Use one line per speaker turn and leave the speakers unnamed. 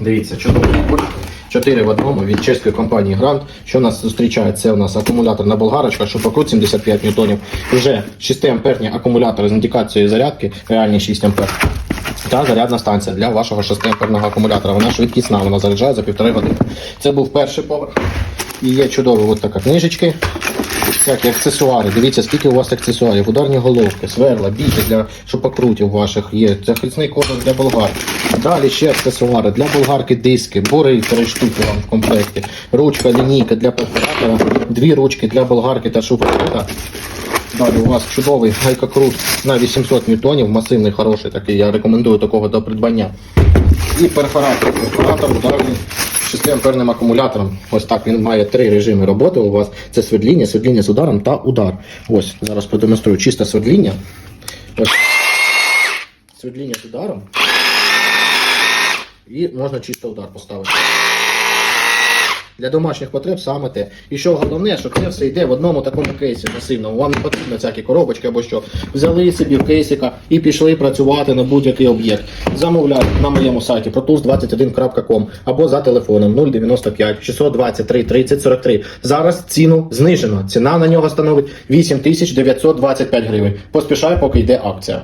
Дивіться, чудовий набор. 4 в одному від чеської компанії Грант. Що нас зустрічає? Це у нас акумуляторна болгарочка, шопокрут 75 ньютонів. Вже 6 амперні акумулятори з індикацією зарядки, реальні 6 ампер. Та зарядна станція для вашого 6 амперного акумулятора. Вона швидкісна, вона заряджає за півтори години. Це був перший поверх. І є чудові от така книжечки. Всякі аксесуари. Дивіться, скільки у вас аксесуарів, ударні головки, сверла, біти для шопокрутів ваших є, захисний кожух для болгар. Далі ще аксесуари для болгарки, диски, бори три штуки вам в комплекті, ручка, лінійка для перфоратора, дві ручки для болгарки та шопокрута. Далі у вас чудовий гайкокрут на 800 ньютонів, масивний, хороший такий, я рекомендую такого до придбання. І перфоратор. Перфоратор ударний 6 амперним акумулятором. Ось так він має три режими роботи. У вас це свердління, свердління з ударом та удар. Ось зараз продемонструю чисте свердління. Ось свердління з ударом. І можна чисто удар поставити. Для домашніх потреб саме те. І що головне, що це все йде в одному такому кейсі масивному. Вам не потрібно всякі коробочки або що. Взяли собі в кейсика і пішли працювати на будь-який об'єкт. Замовляйте на моєму сайті protus21.com або за телефоном 095 623 30 43. Зараз ціну знижено. Ціна на нього становить 8925 гривень. Поспішай, поки йде акція.